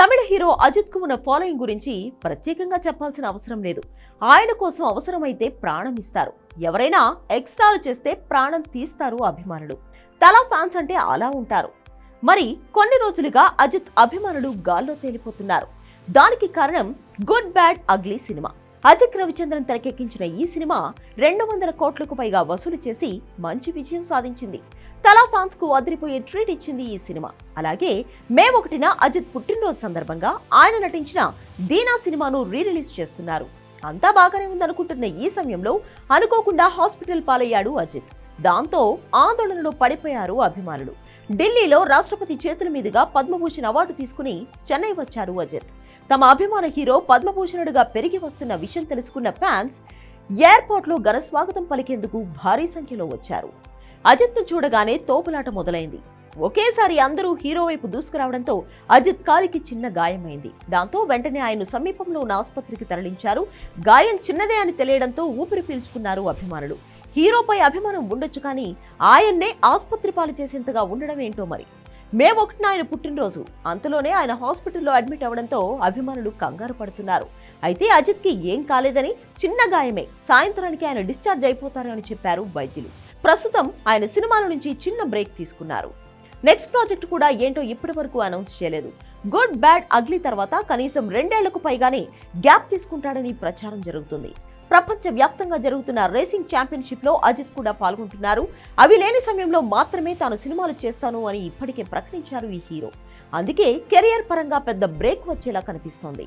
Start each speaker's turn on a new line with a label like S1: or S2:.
S1: తమిళ hero అజిత్కు ఉన్న following గురించి ప్రత్యేకంగా చెప్పాల్సిన అవసరం లేదు. ఆయన కోసం అవసరమైతే ప్రాణం ఇస్తారు. ఎవరైనా ఎక్స్ట్రాలు చేస్తే ప్రాణం తీస్తారు అభిమానులు. తలా ఫ్యాన్స్ అంటే అలా ఉంటారు. మరి కొన్ని రోజులుగా అజిత్ అభిమానులు గాల్లో తేలిపోతున్నారు. దానికి కారణం good bad ugly cinema. Ajith Ravichandran తెరకెక్కించిన ఈ సినిమా రెండు వందల కోట్లకు పైగా వసూలు చేసి మంచి విజయం సాధించింది. తలా ఫ్యాన్స్కు అదిరిపోయే ట్రీట్ ఇచ్చింది ఈ సినిమా. అలాగే మే ఒకటిన అజిత్ పుట్టినరోజు సందర్భంగా ఆయన నటించిన దీనా సినిమాను రీ రిలీజ్ చేస్తున్నారు. అంతా బాగానే ఉందనుకుంటున్న ఈ సమయంలో అనుకోకుండా హాస్పిటల్ పాలయ్యాడు అజిత్. దాంతో ఆందోళనలో పడిపోయారు అభిమానులు. ఢిల్లీలో రాష్ట్రపతి చేతుల మీదుగా పద్మభూషణ్ అవార్డు తీసుకుని చెన్నై వచ్చారు అజిత్. తమ అభిమాన హీరో పద్మభూషణుడిగా పెరిగి వస్తున్న విషయం తెలుసుకున్న ఫ్యాన్స్ ఎయిర్పోర్ట్లో ఘన స్వాగతం పలికేందుకు భారీ సంఖ్యలో వచ్చారు. అజిత్ను చూడగానే తోపులాట మొదలైంది. ఒకేసారి అందరూ హీరో వైపు దూసుకురావడంతో అజిత్ కాలికి చిన్న గాయమైంది. దాంతో వెంటనే ఆయన సమీపంలో ఉన్న ఆసుపత్రికి తరలించారు. గాయం చిన్నదే అని తెలియడంతో ఊపిరి పీల్చుకున్నారు అభిమానులు. హీరోపై అభిమానం ఉండొచ్చు కానీ ఆయన్నే ఆసుపత్రి పాలు చేసేంతగా ఉండడం ఏంటో మరి? మే ఒకటిన ఆయన పుట్టినరోజు. అంతలోనే ఆయన హాస్పిటల్లో అడ్మిట్ అవ్వడంతో అభిమానులు కంగారు పడుతున్నారు. అయితే అజిత్కి ఏం కాలేదని చిన్న గాయమే. సాయంత్రానికి ఆయన డిశ్చార్జ్ అయిపోతారని చెప్పారు వైద్యులు. ప్రస్తుతం ఆయన సినిమాల నుంచి చిన్న బ్రేక్ తీసుకున్నారు. నెక్స్ట్ ప్రాజెక్ట్ కూడా ఏంటో ఇప్పటి వరకు అనౌన్స్ చేయలేదు. గుడ్ బ్యాడ్ అగ్లీ తర్వాత కనీసం రెండేళ్ళకు పైగానే గ్యాప్ తీసుకుంటాడని ప్రచారం జరుగుతుంది. ప్రపంచ వ్యాప్తంగా జరుగుతున్న రేసింగ్ ఛాంపియన్షిప్లో అజిత్ కూడా పాల్గొంటున్నారు. అవి లేని సమయంలో మాత్రమే తాను సినిమాలు చేస్తాను అని ఇప్పటికే ప్రకటించారు ఈ హీరో. అందుకే కెరియర్ పరంగా పెద్ద బ్రేక్ వచ్చేలా కనిపిస్తోంది.